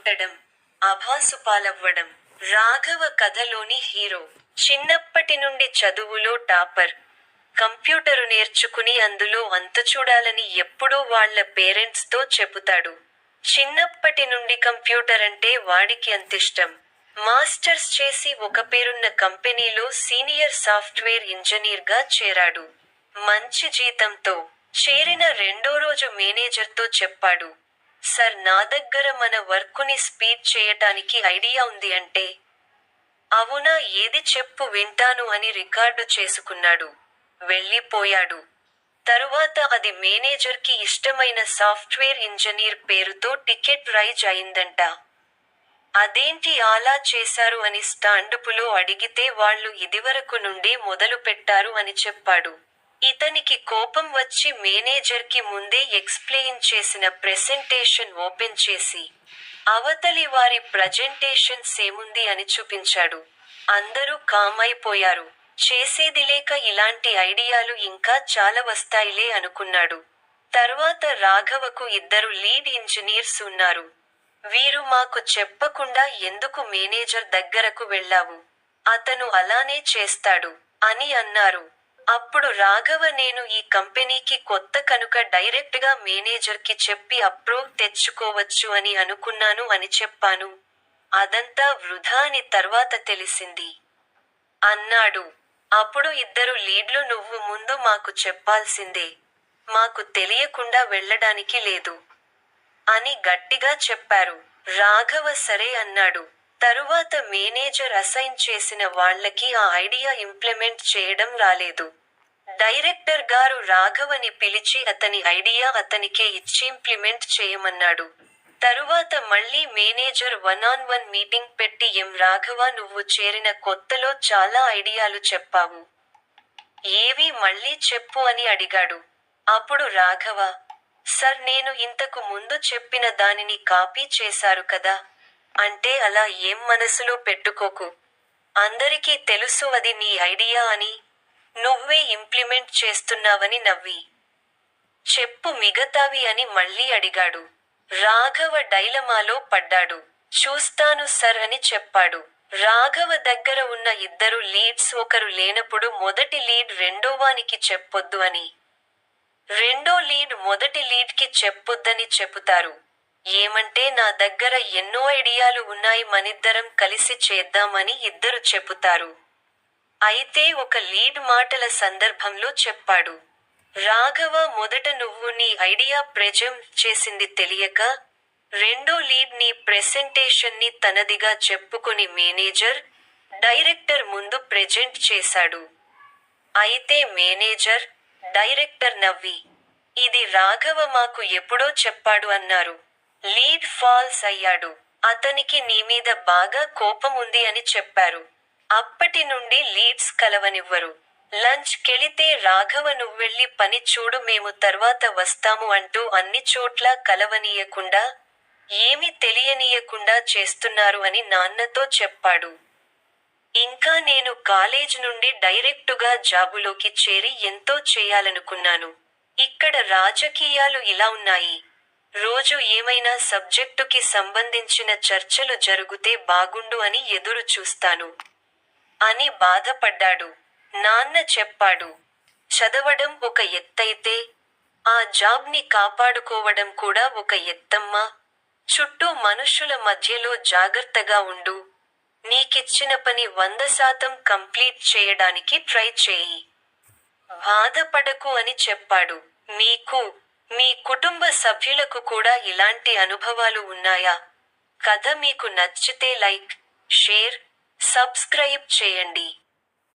కొట్టడం అభాసుపాలవ్వడం రాఘవ కథలోని హీరో చిన్నప్పటి నుండి చదువులో టాపర్. కంప్యూటరు నేర్చుకుని అందులో అంతు చూడాలని ఎప్పుడూ వాళ్ళ పేరెంట్స్తో చెబుతాడు. చిన్నప్పటి నుండి కంప్యూటర్ అంటే వాడికి అంతిష్టం. మాస్టర్స్ చేసి ఒక పేరున్న కంపెనీలో సీనియర్ సాఫ్ట్వేర్ ఇంజనీర్గా చేరాడు. మంచి జీతంతో చేరిన రెండో రోజు మేనేజర్తో చెప్పాడు. సార్ నా దగ్గర మన వర్కుని స్పీడ్ చేయటానికి ఐడియా ఉంది అంటే? అవునా ఏది చెప్పు వింటాను అని రికార్డు చేసుకున్నాడు. వెళ్ళిపోయాడు. తరువాత అది మేనేజర్కి ఇష్టమైన సాఫ్ట్వేర్ ఇంజనీర్ పేరుతో టికెట్ రైజ్ అయిందంట. అదేంటి అలా చేశారు అని స్టాండుపులో అడిగితే వాళ్ళు ఇదివరకు నుండి మొదలు పెట్టారు అని చెప్పాడు. ఇతనికి కోపం వచ్చి మేనేజర్కి ముందే ఎక్స్ప్లెయిన్ చేసిన ప్రెసెంటేషన్ ఓపెన్ చేసి అవతలి వారి ప్రజెంటేషన్ సేముంది అని చూపించాడు. అందరూ కామైపోయారు. చేసేది లేక ఇలాంటి ఐడియాలు ఇంకా చాలా వస్తాయిలే అనుకున్నాడు. తర్వాత రాఘవకు ఇద్దరు లీడ్ ఇంజనీర్స్ ఉన్నారు. వీరు మాకు చెప్పకుండా ఎందుకు మేనేజర్ దగ్గరకు వెళ్ళావు? అతను అలానే చేస్తాడు అని అన్నారు. అప్పుడు రాఘవ నేను ఈ కంపెనీకి కొత్త కనుక డైరెక్ట్గా మేనేజర్కి చెప్పి అప్రూవ్ తెచ్చుకోవచ్చు అని అనుకున్నాను అని చెప్పాను. అదంతా వృధా అని తర్వాత తెలిసింది. అన్నాడు. అప్పుడు ఇద్దరు లీడ్లు నువ్వు ముందు మాకు చెప్పాల్సిందే. మాకు తెలియకుండా వెళ్ళడానికి లేదు. అని గట్టిగా చెప్పారు. రాఘవ సరే అన్నాడు. తరువాత మేనేజర్ అసైన్ చేసిన వాళ్ళకి ఆ ఐడియా ఇంప్లిమెంట్ చేయడం రాలేదు. డైరెక్టర్ గారు రాఘవని పిలిచి అతని ఐడియా అతనికే ఇచ్చి ఇంప్లిమెంట్ చేయమన్నాడు. తరువాత మళ్ళీ manager one on one meeting పెట్టి ఎం రాఘవ నువ్వు చేరిన కొత్తలో చాలా ఐడియాలు చెప్పావు. ఏవి మళ్ళీ చెప్పు అని అడిగాడు. అప్పుడు రాఘవ సర్ నేను ఇంతకు ముందు చెప్పిన దానిని కాపీ చేశారు కదా. అంటే అలా ఏం మనసులో పెట్టుకోకు. అందరికీ తెలుసు అది నీ ఐడియా అని నువ్వే ఇంప్లిమెంట్ చేస్తున్నావని నవ్వి. చెప్పు మిగతావి అని మళ్ళీ అడిగాడు. రాఘవ డైలమాలో పడ్డాడు. చూస్తాను సర్ అని చెప్పాడు. రాఘవ దగ్గర ఉన్న ఇద్దరు లీడ్స్ ఒకరు లేనప్పుడు మొదటి లీడ్ రెండోవానికి చెప్పొద్దు అని. రెండో లీడ్ మొదటి లీడ్కి చెప్పొద్దని చెబుతారు. ఏమంటే నా దగ్గర ఎన్నో ఐడియాలు ఉన్నాయి మనిద్దరం కలిసి చేద్దామని ఇద్దరు చెబుతారు. అయితే ఒక లీడ్ మాటల సందర్భంలో చెప్పాడు రాఘవ మొదట నువ్వు నీ ఐడియా ప్రెజెంట్ చేసింది తెలియక రెండో లీడ్ నీ ప్రెసెంటేషన్ని తనదిగా చెప్పుకొని మేనేజర్ డైరెక్టర్ ముందు ప్రెజెంట్ చేశాడు. అయితే మేనేజర్ డైరెక్టర్ నవ్వి ఇది రాఘవ మాకు ఎప్పుడో చెప్పాడు అన్నారు. లీడ్ ఫాల్స్ అయ్యాడు. అతనికి నీ మీద బాగా కోపం ఉంది అని చెప్పారు. అప్పటి నుండి లీడ్స్ కలవనివ్వరు. లంచ్ కెళితే రాఘవ నువ్వెళ్ళి పని చూడు మేము తర్వాత వస్తాము అంటూ అన్ని చోట్ల కలవనీయకుండా ఏమీ తెలియనీయకుండా చేస్తున్నారు అని నాన్నతో చెప్పాడు. ఇంకా నేను కాలేజ్ నుండి డైరెక్టుగా జాబులోకి చేరి ఎంతో చేయాలనుకున్నాను. ఇక్కడ రాజకీయాలు ఇలా ఉన్నాయి. రోజు ఏమైనా సబ్జెక్టుకి సంబంధించిన చర్చలు జరుగుతే బాగుండు అని ఎదురు చూస్తాను అని బాధపడ్డాడు. నాన్న చెప్పాడు చదవడం ఒక ఎత్తైతే ఆ జాబ్ని కాపాడుకోవడం కూడా ఒక ఎత్తమ్మా. చుట్టూ మనుషుల మధ్యలో జాగ్రత్తగా ఉండు. నీకిచ్చిన పని వంద శాతం కంప్లీట్ చేయడానికి ట్రై చేయి. బాధపడకు అని చెప్పాడు. మీకు మీ కుటుంబ సభ్యులకు కూడా ఇలాంటి అనుభవాలు ఉన్నాయా? కథ మీకు నచ్చితే లైక్ షేర్ సబ్స్క్రైబ్ చేయండి.